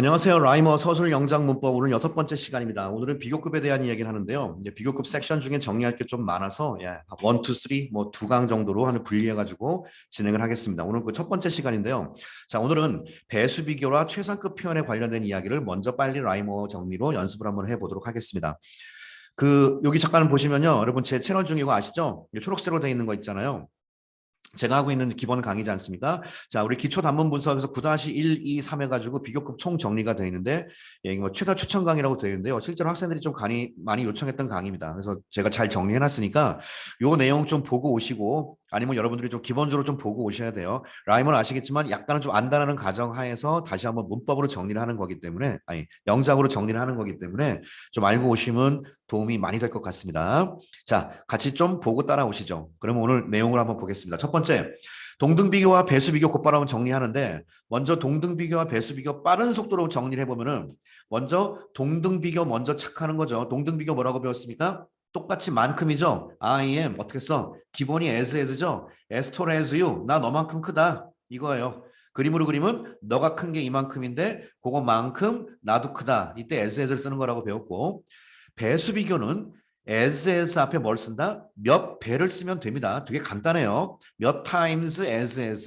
안녕하세요. 라이머 서술 영장 문법 오늘 여섯 번째 시간입니다. 오늘은 비교급에 대한 이야기를 하는데요. 이제 비교급 섹션 중에 정리할 게 좀 많아서 예, 원, 투, 쓰리, 뭐 두 강 정도로 하는 분리해 가지고 진행을 하겠습니다. 오늘 그 첫 번째 시간인데요. 자, 오늘은 배수 비교와 최상급 표현에 관련된 이야기를 먼저 빨리 라이머 정리로 연습을 한번 해 보도록 하겠습니다. 그 여기 잠깐 보시면요. 여러분 제 채널 중에 이거 아시죠? 초록색으로 되어 있는 거 있잖아요. 제가 하고 있는 기본 강의지 않습니까? 자, 우리 기초 단문 분석에서 9-1, 2, 3 해가지고 비교급 총 정리가 되어 있는데, 예, 뭐 최다 추천 강의라고 되어 있는데요. 실제로 학생들이 좀 강의 많이 요청했던 강의입니다. 그래서 제가 잘 정리해놨으니까 요 내용 좀 보고 오시고, 아니면 여러분들이 좀 기본적으로 좀 보고 오셔야 돼요. 라이먼 아시겠지만 약간은 좀 안다라는 가정 하에서 다시 한번 문법으로 정리를 하는 거기 때문에, 아니, 영작으로 정리를 하는 거기 때문에 좀 알고 오시면 도움이 많이 될 것 같습니다. 자, 같이 좀 보고 따라오시죠. 그러면 오늘 내용을 한번 보겠습니다. 첫 번째, 동등 비교와 배수 비교 곧바로 한번 정리하는데 먼저 동등 비교와 배수 비교 빠른 속도로 정리를 해보면은 먼저 동등 비교 먼저 착하는 거죠. 동등 비교 뭐라고 배웠습니까? 똑같이 만큼이죠. I am 어떻게 써? 기본이 as as죠. as tall as you. 나 너만큼 크다. 이거예요. 그림으로 그리면 너가 큰 게 이만큼인데 그거만큼 나도 크다. 이때 as as를 쓰는 거라고 배웠고 배수 비교는 as as 앞에 뭘 쓴다? 몇 배를 쓰면 됩니다. 되게 간단해요. 몇 times as as.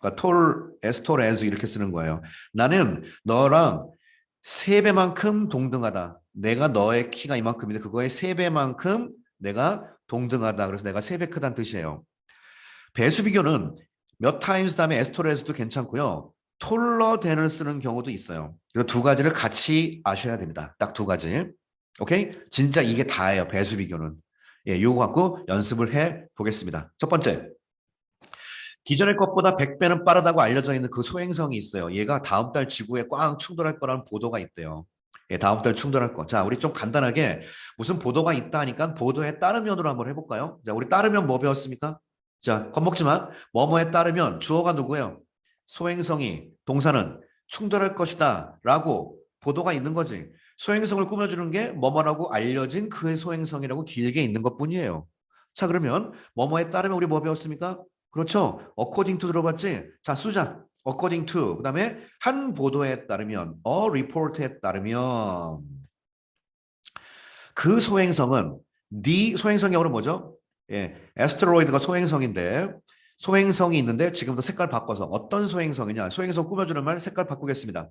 그러니까 tall as tall as 이렇게 쓰는 거예요. 나는 너랑 세 배만큼 동등하다. 내가 너의 키가 이만큼인데 그거의 세 배만큼 내가 동등하다. 그래서 내가 세 배 크다는 뜻이에요. 배수 비교는 몇 times 다음에 as도 괜찮고요. 톨러 된을 쓰는 경우도 있어요. 그래서 두 가지를 같이 아셔야 됩니다. 딱 두 가지. 오케이? 진짜 이게 다예요. 배수 비교는. 예, 요거 갖고 연습을 해 보겠습니다. 첫 번째. 기존의 것보다 100배는 빠르다고 알려져 있는 그 소행성이 있어요. 얘가 다음 달 지구에 꽝 충돌할 거라는 보도가 있대요. 예, 다음 달 충돌할 거. 자, 우리 좀 간단하게 무슨 보도가 있다 하니까 보도에 따르면으로 한번 해볼까요? 자, 우리 따르면 뭐 배웠습니까? 자, 겁먹지 마. 뭐뭐에 따르면 주어가 누구예요? 소행성이 동사는 충돌할 것이다 라고 보도가 있는 거지. 소행성을 꾸며주는 게 뭐뭐라고 알려진 그의 소행성이라고 길게 있는 것 뿐이에요. 자 그러면 뭐뭐에 따르면 우리 뭐 배웠습니까? 그렇죠. according to 들어봤지? 자 쓰자. According to 그 다음에 한 보도에 따르면 a report에 따르면 그 소행성은 the 소행성 영어로 뭐죠? 예, asteroid가 소행성인데 소행성이 있는데 지금도 색깔 바꿔서 어떤 소행성이냐 소행성 꾸며주는 말 색깔 바꾸겠습니다.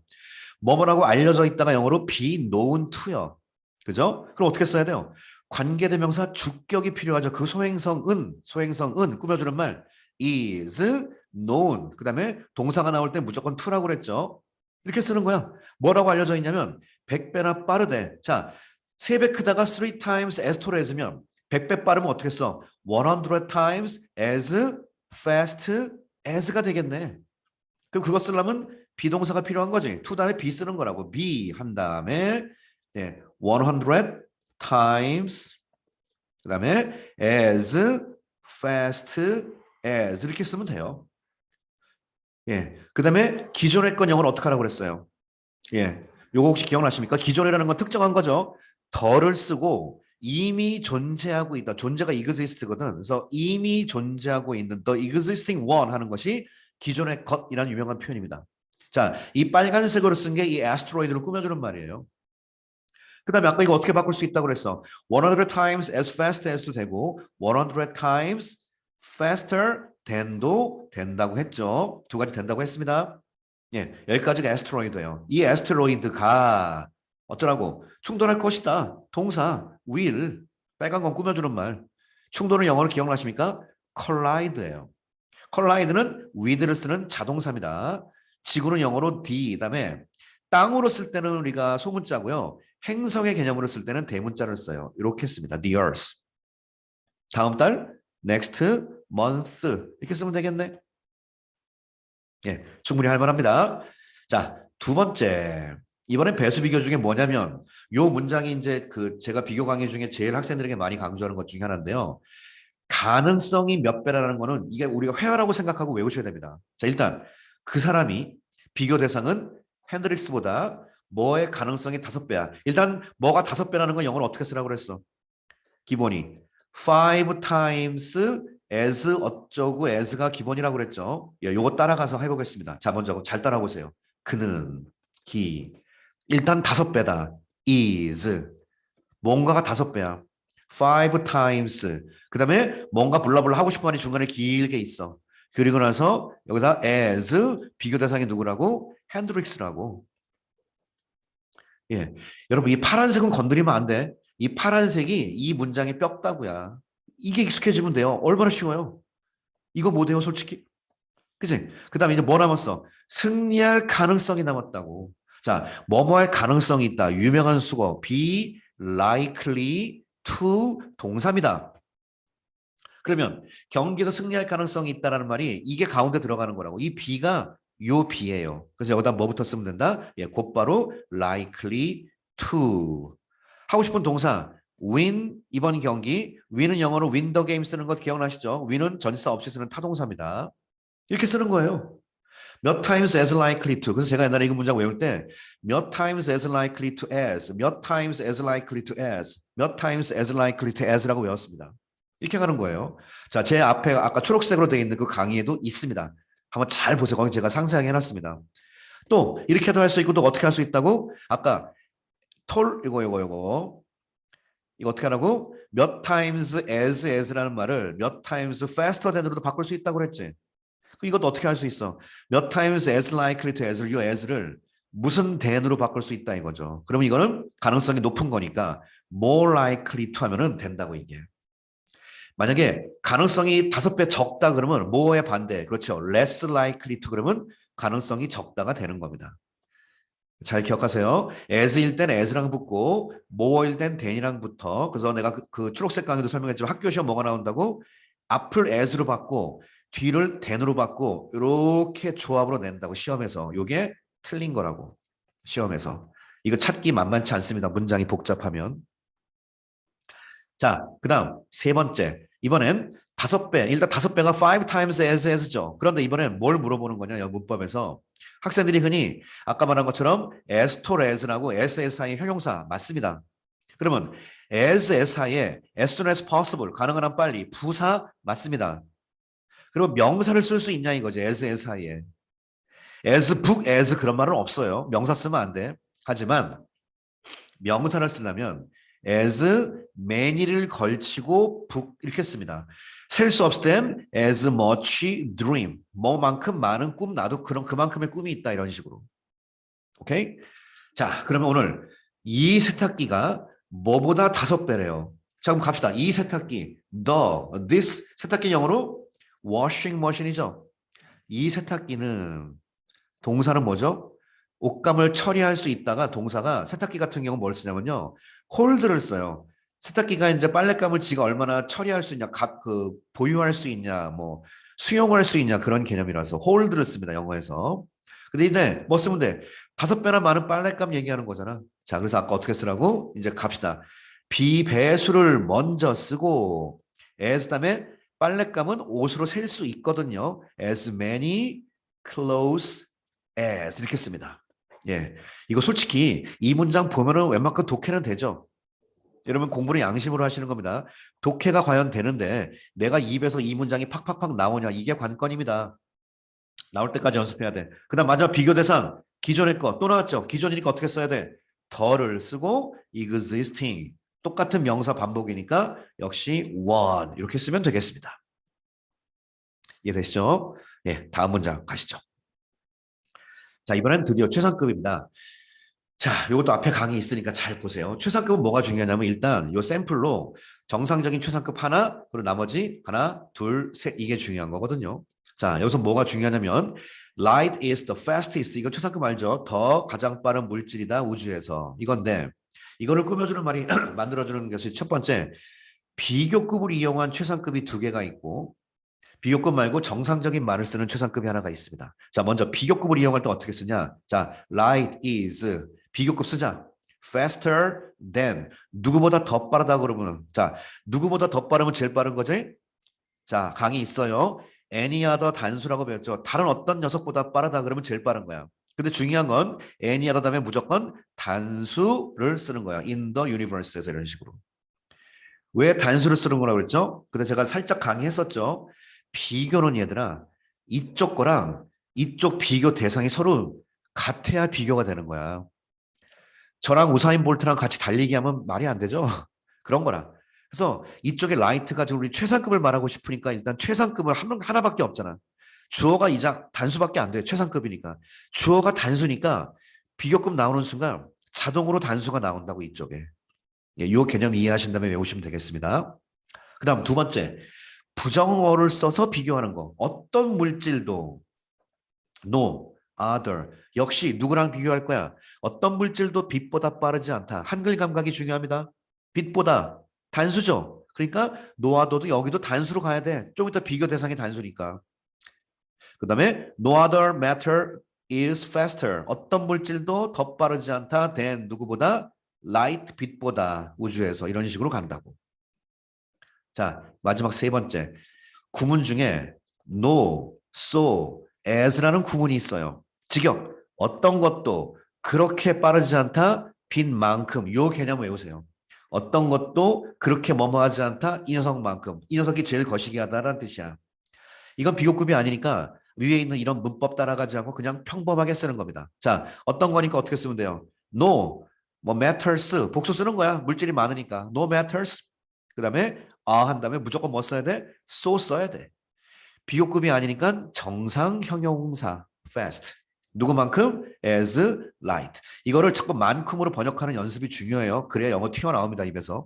뭐뭐라고 알려져 있다가 영어로 be known to요. 그죠? 그럼 어떻게 써야 돼요? 관계대명사 주격이 필요하죠. 그 소행성은 소행성은 꾸며주는 말 is known. 그 다음에 동사가 나올 때 무조건 to라고 그랬죠. 이렇게 쓰는 거야. 뭐라고 알려져 있냐면 100배나 빠르대. 자, 3배 크다가 3 times as tall as면 100배 빠르면 어떻게 써? 100 times as fast as가 되겠네. 그럼 그거 쓰려면 비동사가 필요한 거지. to 다음에 be 쓰는 거라고. be 한 다음에 예, 100 times 그 다음에 as fast as 이렇게 쓰면 돼요. 예, 그 다음에 기존의 건 영어를 어떻게 하라고 그랬어요? 예, 요거 혹시 기억나십니까? 기존이라는 건 특정한 거죠. 덜을 쓰고 이미 존재하고 있다. 존재가 exist거든. 그래서 이미 존재하고 있는 the existing one 하는 것이 기존의 것이라는 유명한 표현입니다. 자, 이 빨간색으로 쓴 게 이 asteroid를 꾸며주는 말이에요. 그 다음에 아까 이거 어떻게 바꿀 수 있다고 그랬어? 100 times as fast as도 되고 100 times faster than도 된다고 했죠. 두 가지 된다고 했습니다. 예, 여기까지가 asteroid예요. 이 asteroid가 어쩌라고? 충돌할 것이다. 동사 will 빨간 건 꾸며주는 말. 충돌은 영어로 기억나십니까? collide예요. collide는 with를 쓰는 자동사입니다. 지구는 영어로 D, 그다음에 땅으로 쓸 때는 우리가 소문자고요. 행성의 개념으로 쓸 때는 대문자를 써요. 이렇게 씁니다. The Earth. 다음 달, next month 이렇게 쓰면 되겠네. 예, 충분히 할 만합니다. 자, 두 번째. 이번에 배수 비교 중에 뭐냐면 요 문장이 이제 그 제가 비교 강의 중에 제일 학생들에게 많이 강조하는 것 중에 하나인데요. 가능성이 몇 배라는 거는 이게 우리가 회화라고 생각하고 외우셔야 됩니다. 자, 일단 그 사람이 비교 대상은 핸드릭스보다 뭐의 가능성이 다섯 배야. 일단 뭐가 다섯 배라는 건 영어로 어떻게 쓰라고 그랬어? 기본이 five times as 어쩌고 as가 기본이라고 그랬죠. 예, 요거 따라가서 해보겠습니다. 자, 먼저 잘 따라보세요. 그는 he. 일단 다섯 배다. is. 뭔가가 다섯 배야. five times. 그 다음에 뭔가 블라블라 하고 싶은 말이 중간에 길게 있어. 그리고 나서 여기다 as 비교 대상이 누구라고? 핸드릭스라고. 예. 여러분 이 파란색은 건드리면 안 돼. 이 파란색이 이 문장의 뼈다구야. 이게 익숙해지면 돼요. 얼마나 쉬워요. 이거 못해요 솔직히. 그치? 그 다음에 이제 뭐 남았어? 승리할 가능성이 남았다고. 자, 뭐뭐 할 가능성이 있다. 유명한 수거. be likely to 동사입니다. 그러면 경기에서 승리할 가능성이 있다라는 말이 이게 가운데 들어가는 거라고. 이 be가 요 be예요. 그래서 여기다 뭐부터 쓰면 된다? 예, 곧바로 likely to. 하고 싶은 동사 win 이번 경기 win은 영어로 win the game 쓰는 것 기억나시죠? win은 전치사 없이 쓰는 타동사입니다. 이렇게 쓰는 거예요. 몇 times as likely to. 그래서 제가 옛날에 이 문장 외울 때 몇 times as likely to as, 몇 times as likely to as, 몇 times as likely to as라고 외웠습니다. 이렇게 가는 거예요. 자, 제 앞에 아까 초록색으로 되어 있는 그 강의에도 있습니다. 한번 잘 보세요. 거기 제가 상세하게 해놨습니다. 또 이렇게도 할 수 있고 또 어떻게 할 수 있다고? 아까 톨 이거 이거 이거 이거 어떻게 하라고? 몇 times as as라는 말을 몇 times faster than으로도 바꿀 수 있다고 그랬지. 이것도 어떻게 할 수 있어? 몇 times as likely to as, 이 as를 무슨 than으로 바꿀 수 있다 이거죠. 그러면 이거는 가능성이 높은 거니까 more likely to 하면은 된다고 이게. 만약에 가능성이 다섯 배 적다 그러면 more의 반대, 그렇죠. less likely to 그러면 가능성이 적다가 되는 겁니다. 잘 기억하세요. as일 땐 as랑 붙고 more일 땐 than이랑 붙어. 그래서 내가 그, 그 초록색 강의도 설명했지만 학교 시험 뭐가 나온다고? 앞을 as로 받고 뒤를 than으로 받고 이렇게 조합으로 낸다고 시험에서. 요게 틀린 거라고. 시험에서. 이거 찾기 만만치 않습니다. 문장이 복잡하면. 자, 그 다음 세 번째. 이번엔 다섯 배, 일단 다섯 배가 five times as as죠. 그런데 이번엔 뭘 물어보는 거냐, 요 문법에서. 학생들이 흔히 아까 말한 것처럼 as to as라고 as as 사이의 형용사 맞습니다. 그러면 as as 사이에 as soon as possible 가능한 한 빨리 부사 맞습니다. 그리고 명사를 쓸 수 있냐 이거죠. as as 사이에. as book as 그런 말은 없어요. 명사 쓰면 안 돼. 하지만 명사를 쓰려면 as many를 걸치고 book 이렇게 씁니다. 셀 수 없을 땐 as much dream 뭐만큼 많은 꿈 나도 그런 그만큼의 꿈이 있다 이런 식으로. 오케이? 자, 그러면 오늘 이 세탁기가 뭐보다 다섯 배래요. 자, 그럼 갑시다. 이 세탁기 the this 세탁기 영어로 washing machine이죠. 이 세탁기는 동사는 뭐죠? 옷감을 처리할 수 있다가 동사가 세탁기 같은 경우 뭘 쓰냐면요. 홀드를 써요. 세탁기가 이제 빨랫감을 지가 얼마나 처리할 수 있냐, 각그 보유할 수 있냐, 뭐 수용할 수 있냐 그런 개념이라서 홀드를 씁니다 영어에서. 근데 이제 뭐 쓰면 돼? 다섯 배나 많은 빨랫감 얘기하는 거잖아. 자, 그래서 아까 어떻게 쓰라고? 이제 갑시다. 비배수를 먼저 쓰고 as 다음에 빨랫감은 옷으로 셀 수 있거든요. as many clothes as 이렇게 씁니다. 예, 이거 솔직히 이 문장 보면은 웬만큼 독해는 되죠. 여러분 공부는 양심으로 하시는 겁니다. 독해가 과연 되는데 내가 입에서 이 문장이 팍팍팍 나오냐 이게 관건입니다. 나올 때까지 연습해야 돼. 그 다음 마지막 비교 대상 기존의 거 또 나왔죠. 기존이니까 어떻게 써야 돼? 더를 쓰고 existing 똑같은 명사 반복이니까 역시 one 이렇게 쓰면 되겠습니다. 이해되시죠? 예, 다음 문장 가시죠. 자, 이번엔 드디어 최상급입니다. 자, 이것도 앞에 강의 있으니까 잘 보세요. 최상급은 뭐가 중요하냐면 일단 요 샘플로 정상적인 최상급 하나, 그리고 나머지 하나, 둘, 셋 이게 중요한 거거든요. 자, 여기서 뭐가 중요하냐면 light is the fastest 이거 최상급 알죠? 더 가장 빠른 물질이다 우주에서 이건데 이거를 꾸며주는 말이 만들어주는 것이 첫 번째 비교급을 이용한 최상급이 두 개가 있고 비교급 말고 정상적인 말을 쓰는 최상급이 하나가 있습니다. 자, 먼저 비교급을 이용할 때 어떻게 쓰냐? 자, light is 비교급 쓰자. faster than 누구보다 더 빠르다 그러면 자, 누구보다 더 빠르면 제일 빠른 거지? 자, 강의 있어요. any other 단수라고 배웠죠. 다른 어떤 녀석보다 빠르다 그러면 제일 빠른 거야. 근데 중요한 건 any other 다음에 무조건 단수를 쓰는 거야. in the universe에서 이런 식으로. 왜 단수를 쓰는 거라고 그랬죠? 근데 제가 살짝 강의했었죠. 비교는 얘들아 이쪽 거랑 이쪽 비교 대상이 서로 같아야 비교가 되는 거야. 저랑 우사인 볼트랑 같이 달리기 하면 말이 안 되죠. 그런 거라. 그래서 이쪽에 라이트가 지금 우리 최상급을 말하고 싶으니까 일단 최상급을 한, 하나밖에 없잖아. 주어가 이작 단수밖에 안 돼. 최상급이니까. 주어가 단수니까 비교급 나오는 순간 자동으로 단수가 나온다고 이쪽에. 예, 이 개념 이해하신 다음에 외우시면 되겠습니다. 그 다음 두 번째. 부정어를 써서 비교하는 거. 어떤 물질도 no, other. 역시 누구랑 비교할 거야? 어떤 물질도 빛보다 빠르지 않다. 한글 감각이 중요합니다. 빛보다 단수죠. 그러니까 노아도도 여기도 단수로 가야 돼. 좀 이따 비교 대상이 단수니까. 그 다음에 no other matter is faster. 어떤 물질도 더 빠르지 않다. than 누구보다 light 빛보다 우주에서 이런 식으로 간다고. 자 마지막 세 번째 구문 중에 no, so, as라는 구문이 있어요. 직역 어떤 것도 그렇게 빠르지 않다. 빈 만큼 요 개념 외우세요. 어떤 것도 그렇게 뭐뭐하지 않다. 이 녀석만큼 이 녀석이 제일 거시기하다라는 뜻이야. 이건 비교급이 아니니까 위에 있는 이런 문법 따라가지 않고 그냥 평범하게 쓰는 겁니다. 자, 어떤 거니까 어떻게 쓰면 돼요? No, 뭐 matters 복수 쓰는 거야. 물질이 많으니까 no matters. 그 다음에 아 한 다음에 무조건 뭐 써야 돼? so 써야 돼. 비교급이 아니니까 정상 형용사 fast. 누구만큼? as light. 이거를 자꾸 만큼으로 번역하는 연습이 중요해요. 그래야 영어 튀어나옵니다. 입에서.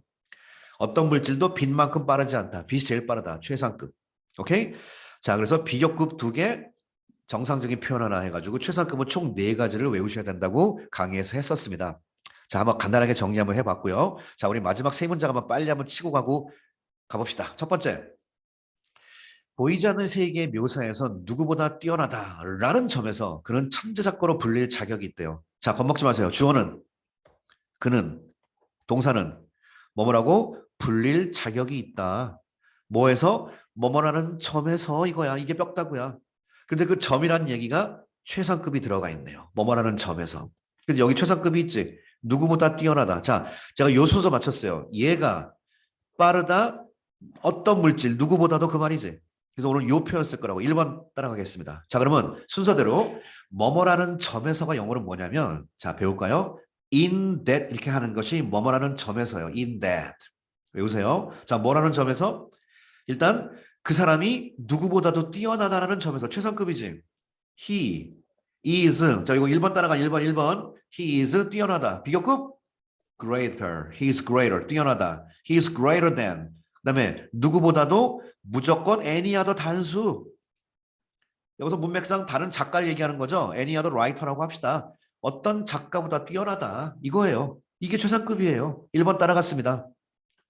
어떤 물질도 빛만큼 빠르지 않다. 빛이 제일 빠르다. 최상급. 오케이? 자, 그래서 비교급 두 개, 정상적인 표현 하나 해가지고 최상급은 총 네 가지를 외우셔야 된다고 강의에서 했었습니다. 자, 한번 간단하게 정리 한번 해봤고요. 자, 우리 마지막 세 문장 한번 빨리 한번 치고 가고 가봅시다. 첫 번째. 보이지 않는 세계의 묘사에서 누구보다 뛰어나다라는 점에서 그는 천재작가로 불릴 자격이 있대요. 자, 겁먹지 마세요. 주어는 그는 동사는 뭐뭐라고 불릴 자격이 있다. 뭐에서 뭐뭐라는 점에서 이거야. 이게 뼈다구야. 근데 그 점이란 얘기가 최상급이 들어가 있네요. 뭐뭐라는 점에서. 근데 여기 최상급이 있지. 누구보다 뛰어나다. 자, 제가 요 순서 맞췄어요. 얘가 빠르다. 어떤 물질 누구보다도 그 말이지. 그래서 오늘 요 표현 쓸 거라고 1번 따라가겠습니다. 자, 그러면 순서대로 뭐뭐라는 점에서가 영어로 뭐냐면 자, 배울까요? in that 이렇게 하는 것이 뭐뭐라는 점에서요. in that. 외우세요. 자, 뭐라는 점에서 일단 그 사람이 누구보다도 뛰어나다라는 점에서 최상급이지. he is 자, 이거 1번 따라가 1번 1번. he is 뛰어나다. 비교급 greater. he is greater. 뛰어나다. he is greater than 그다음에 누구보다도 무조건 other 단수. 여기서 문맥상 다른 작가를 얘기하는 거죠. other writer라고 합시다. 어떤 작가보다 뛰어나다. 이거예요. 이게 최상급이에요. 1번 따라갔습니다.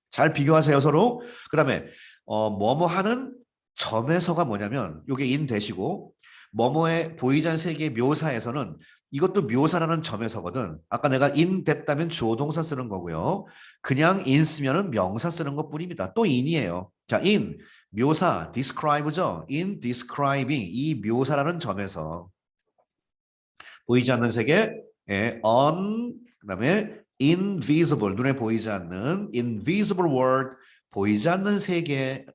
잘 비교하세요 서로. 그다음에 어 뭐뭐 하는 점에서가 뭐냐면 요게 인 대시고 뭐뭐의 보이지 않는 세계의 묘사에서는 이것도 묘사라는 점에서거든. 아까 내가 인 됐다면 주어 동사 쓰는 거고요. 그냥 인 쓰면은 명사 쓰는 것 뿐입니다. 또 인이에요. 자, 인 묘사 describe죠. in describing 이 묘사라는 점에서 보이지 않는 세계 예, on 그다음에 invisible 눈에 보이지 않는 invisible world 보이지 않는 세계의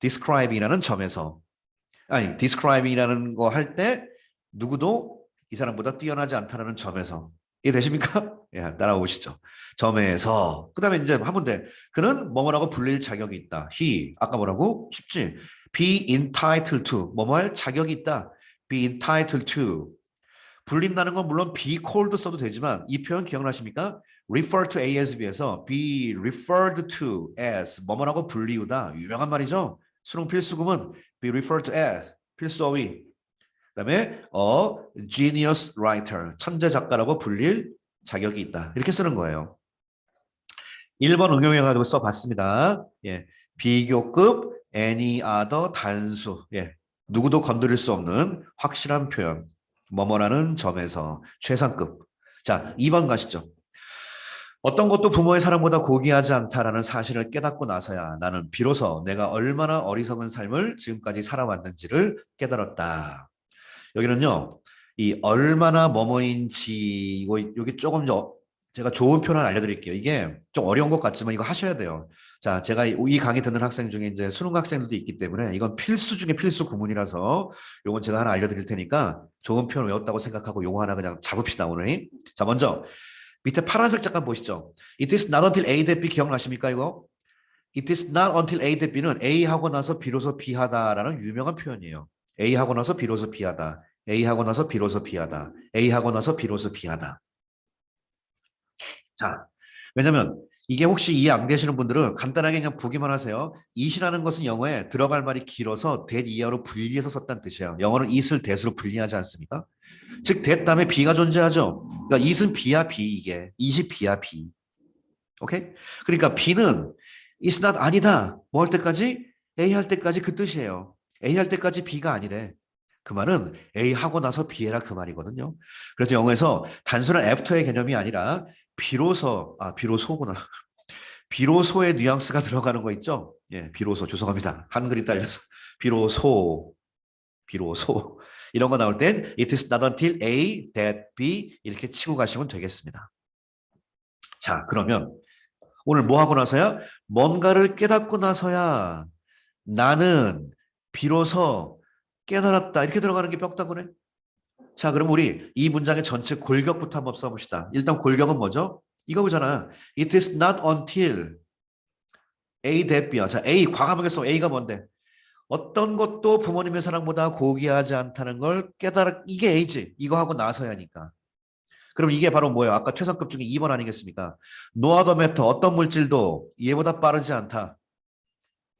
describing이라는 점에서 아니 describing이라는 거 할 때 누구도 이 사람보다 뛰어나지 않다는 점에서 이해되십니까? 예, 따라오시죠. 점에서 그 다음에 이제 하면 돼. 그는 뭐뭐라고 불릴 자격이 있다. he 아까 뭐라고? 쉽지. be entitled to 뭐뭐 할 자격이 있다. be entitled to 불린다는 건 물론 be called 써도 되지만 이 표현 기억나십니까? refer to a as b에서 be referred to as 뭐뭐라고 불리우다 유명한 말이죠. 수능 필수구문 be referred to as 필수어휘 그다음에 a genius writer 천재 작가라고 불릴 자격이 있다 이렇게 쓰는 거예요. 1번 응용해 가지고 써봤습니다. 예, 비교급 any other 단수 예, 누구도 건드릴 수 없는 확실한 표현 뭐뭐라는 점에서 최상급 자 2번 가시죠. 어떤 것도 부모의 사랑보다 고귀하지 않다라는 사실을 깨닫고 나서야 나는 비로소 내가 얼마나 어리석은 삶을 지금까지 살아왔는지를 깨달았다. 여기는요, 이 얼마나 뭐뭐인지 이거 여기 조금 더 제가 좋은 표현을 알려드릴게요. 이게 좀 어려운 것 같지만 이거 하셔야 돼요. 자, 제가 이- 이 강의 듣는 학생 중에 이제 수능 학생들도 있기 때문에 이건 필수 중에 필수 구문이라서 요건 제가 하나 알려드릴 테니까 좋은 표현 외웠다고 생각하고 요거 하나 그냥 잡읍시다 오늘. 자, 먼저 밑에 파란색 잠깐 보시죠. It is not until A that B 기억나십니까 이거? It is not until A that B는 A 하고 나서 비로소 B 하다라는 유명한 표현이에요. A 하고 나서 비로소 B 하다. A 하고 나서 비로소 B 하다. A 하고 나서 비로소 B 하다. 자, 왜냐면 이게 혹시 이해 안 되시는 분들은 간단하게 그냥 보기만 하세요. it이라는 것은 영어에 들어갈 말이 길어서 that 이하로 분리해서 썼다는 뜻이에요. 영어는 it을 that으로 분리하지 않습니까? 즉 that 다음에 be가 존재하죠. 그러니까 it은 be야 be 이게. it이 be야 be. 오케이? 그러니까 be는 is not 아니다. 뭐 할 때까지? A 할 때까지 그 뜻이에요. A 할 때까지 B가 아니래. 그 말은 A 하고 나서 B 해라 그 말이거든요. 그래서 영어에서 단순한 after의 개념이 아니라 비로소 아 비로소구나. 비로소의 뉘앙스가 들어가는 거 있죠? 예, 비로소 죄송합니다. 한글이 딸려서 비로소 비로소 이런 거 나올 땐 it is not until A that B 이렇게 치고 가시면 되겠습니다. 자, 그러면 오늘 뭐 하고 나서야 뭔가를 깨닫고 나서야 나는 비로소 깨달았다 이렇게 들어가는 게 뼈다구네. 자, 그럼 우리 이 문장의 전체 골격부터 한번 써봅시다. 일단 골격은 뭐죠? 이거 보잖아. It is not until A B야. 자, A 과감하게 A가 뭔데? 어떤 것도 부모님의 사랑보다 고귀하지 않다는 걸 깨달아 이게 A지. 이거 하고 나서야니까. 그럼 이게 바로 뭐예요? 아까 최상급 중에 2번 아니겠습니까? Other matter 어떤 물질도 얘보다 빠르지 않다.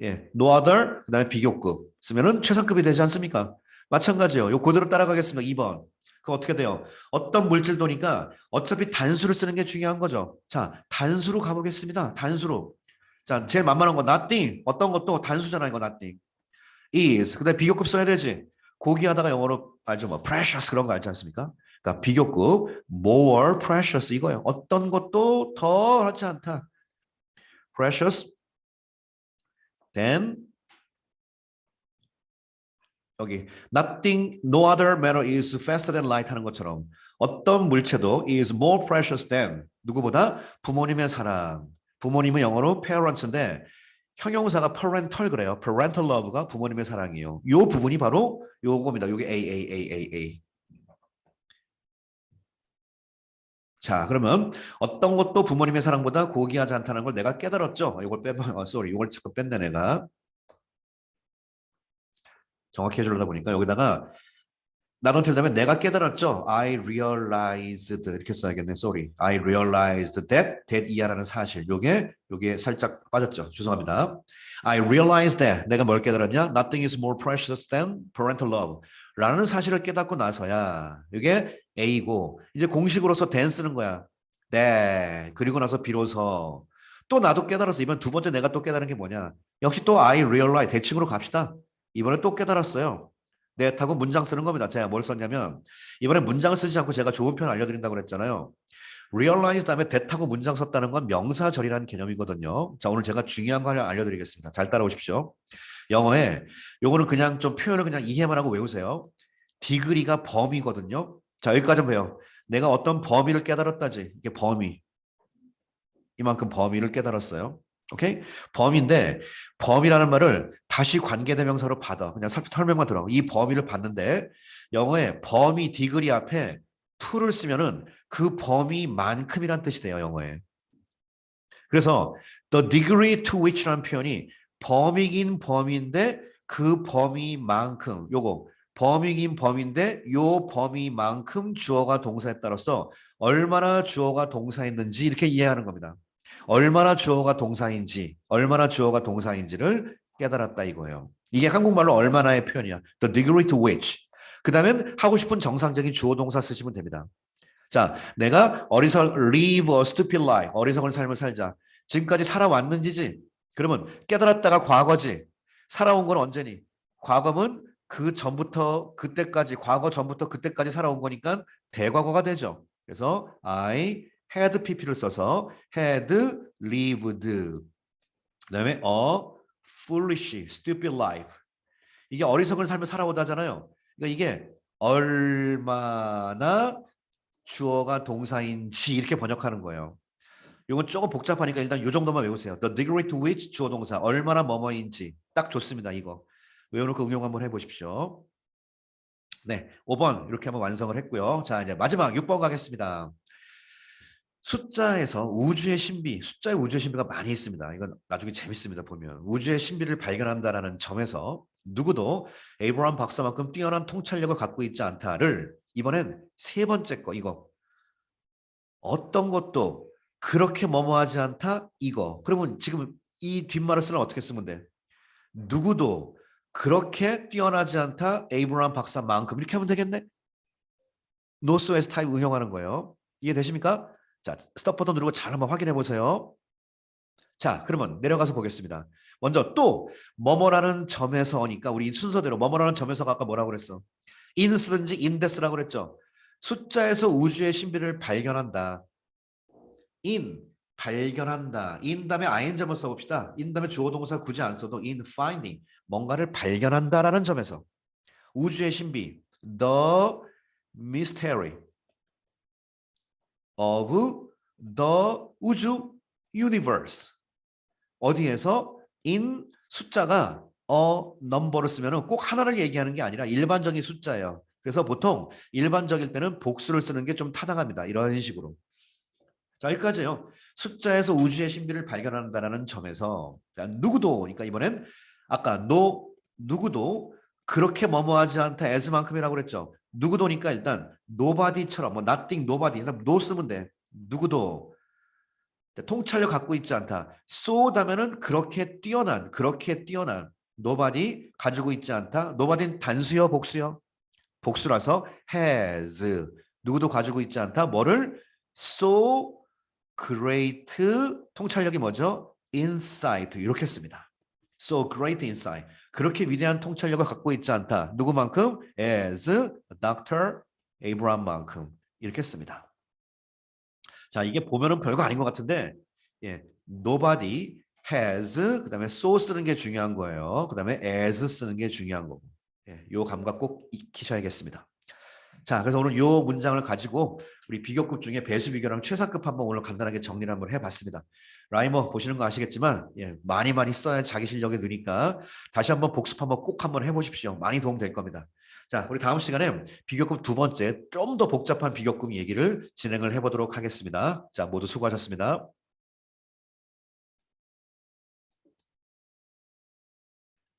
예, no other 그 다음에 비교급 쓰면은 최상급이 되지 않습니까? 마찬가지요. 요 그대로 따라가겠습니다. 2번. 그럼 어떻게 돼요? 어떤 물질도니까 어차피 단수를 쓰는 게 중요한 거죠. 자, 단수로 가보겠습니다. 단수로. 자, 제일 만만한 거 nothing. 어떤 것도 단수잖아 이거 nothing. is. 그다음에 비교급 써야 되지. 고귀하다가 영어로 알죠? 뭐 precious 그런 거 알지 않습니까? 그러니까 비교급 more precious 이거예요. 어떤 것도 더 그렇지 않다. precious than 여기 nothing no other matter is faster than light 하는 것처럼 어떤 물체도 is more precious than 누구보다 부모님의 사랑. 부모님은 영어로 parents인데 형용사가 parental 그래요. parental love가 부모님의 사랑이에요. 요 부분이 바로 요겁니다. 요게 A A A A A. 자, 그러면 어떤 것도 부모님의 사랑보다 고귀하지 않다는 걸 내가 깨달았죠. 이걸 빼봐. 어, sorry. 이걸 자꾸 뺐네 내가. 정확히 해주려다 보니까 여기다가 나도 틀다면 내가 깨달았죠. I realized 이렇게 써야겠네. Sorry. I realized that that 이하라는 사실. 요게 요게 살짝 빠졌죠. 죄송합니다. I realized that 내가 뭘 깨달았냐? Nothing is more precious than parental love. 라는 사실을 깨닫고 나서야 이게 A고 이제 공식으로서 then 쓰는 거야. 네. 그리고 나서 비로소 또 나도 깨달았어. 이번 두 번째 내가 또 깨달은 게 뭐냐? 역시 또 I realize 대칭으로 갑시다. 이번에 또 깨달았어요. 네, 타고 문장 쓰는 겁니다. 제가 뭘 썼냐면 이번에 문장을 쓰지 않고 제가 좋은 표현 알려드린다고 그랬잖아요. realize 다음에 대타고 문장 썼다는 건 명사절이라는 개념이거든요. 자, 오늘 제가 중요한 거 하나 알려드리겠습니다. 잘 따라오십시오. 영어에 요거는 그냥 좀 표현을 그냥 이해만 하고 외우세요. 디그리가 범위거든요. 자, 여기까지 보요. 내가 어떤 범위를 깨달았다지. 이게 범위. 이만큼 범위를 깨달았어요. 오케이? 범위인데 범위라는 말을 다시 관계대명사로 받아. 그냥 설- 설명만 들어. 이 범위를 받는데 영어에 범위 디그리 앞에 to를 쓰면은 그 범위만큼이란 뜻이 돼요, 영어에. 그래서 the degree to which라는 표현이 범위긴 범위인데 그 범위만큼 요거 범위긴 범위인데 요 범위만큼 주어가 동사에 따라서 얼마나 주어가 동사했는지 이렇게 이해하는 겁니다. 얼마나 주어가 동사인지, 얼마나 주어가 동사인지를 깨달았다 이거예요. 이게 한국말로 얼마나의 표현이야. The degree to which. 그 다음엔 하고 싶은 정상적인 주어 동사 쓰시면 됩니다. 자, 내가 어리석, live a stupid life. 어리석은 삶을 살자. 지금까지 살아왔는지지. 그러면 깨달았다가 과거지. 살아온 건 언제니? 과거는 그 전부터 그때까지, 과거 전부터 그때까지 살아온 거니까 대과거가 되죠. 그래서 I had pp를 써서 had lived 그다음에 a foolish stupid life 이게 어리석은 삶을 살아오다잖아요. 그러니까 이게 얼마나 주어가 동사인지 이렇게 번역하는 거예요. 이건 조금 복잡하니까 일단 요 정도만 외우세요. The degree to which 주어 동사 얼마나 뭐뭐인지 딱 좋습니다. 이거 외워놓고 응용 한번 해보십시오. 네, 5번 이렇게 한번 완성을 했고요. 자 이제 마지막 6번 가겠습니다. 숫자에서 우주의 신비, 숫자의 우주의 신비가 많이 있습니다. 이건 나중에 재밌습니다. 보면 우주의 신비를 발견한다라는 점에서 누구도 에이브람 박사만큼 뛰어난 통찰력을 갖고 있지 않다를 이번엔 세 번째 거 이거 어떤 것도 그렇게 머무하지 않다 이거 그러면 지금 이 뒷말을 쓰면 어떻게 쓰면 돼? 누구도 그렇게 뛰어나지 않다 에이브람 박사만큼 이렇게 하면 되겠네? 노스웨스 타입 응용하는 거예요. 이해되십니까? 자, 스톱 버튼 누르고 잘 한번 확인해 보세요. 자, 그러면 내려가서 보겠습니다. 먼저 또 뭐뭐라는 점에서니까 우리 순서대로 뭐뭐라는 점에서가 아까 뭐라고 그랬어? in 쓰든지 in 데스라고 그랬죠. 숫자에서 우주의 신비를 발견한다. in 발견한다. in 다음에 ing 한번 써봅시다. in 다음에 주어 동사 굳이 안 써도 in finding 뭔가를 발견한다라는 점에서 우주의 신비 the mystery of the 우주 universe 어디에서 in 숫자가 어 number를 쓰면은 꼭 하나를 얘기하는 게 아니라 일반적인 숫자예요. 그래서 보통 일반적일 때는 복수를 쓰는 게 좀 타당합니다. 이런 식으로. 자, 여기까지요. 숫자에서 우주의 신비를 발견한다라는 점에서 자, 누구도 그러니까 이번엔 아까 no 누구도 그렇게 머무하지 않다 as만큼이라고 그랬죠. 누구도니까 일단 nobody처럼 뭐 nothing, nobody, no 쓰면 돼. 누구도 통찰력 갖고 있지 않다. so 다면은 그렇게 뛰어난, 그렇게 뛰어난 nobody 가지고 있지 않다. nobody는 단수요, 복수요? 복수라서 has 누구도 가지고 있지 않다. 뭐를 so great 통찰력이 뭐죠? insight 이렇게 씁니다. So great insight 그렇게 위대한 통찰력을 갖고 있지 않다. 누구만큼? as Dr. Abraham만큼 이렇게 씁니다. 자 이게 보면은 별거 아닌 것 같은데 예, nobody has 그다음에 so 쓰는 게 중요한 거예요. 그다음에 as 쓰는 게 중요한 거고. 예, 요 감각 꼭 익히셔야겠습니다. 자, 그래서 오늘 요 문장을 가지고 우리 비교급 중에 배수 비교랑 최상급 한번 오늘 간단하게 정리를 한번 해봤습니다. 라이머 보시는 거 아시겠지만 예, 많이 많이 써야 자기 실력이 느니까 다시 한번 복습 한번 꼭 한번 해보십시오. 많이 도움 될 겁니다. 자, 우리 다음 시간에 비교급 두 번째 좀 더 복잡한 비교급 얘기를 진행을 해보도록 하겠습니다. 자, 모두 수고하셨습니다.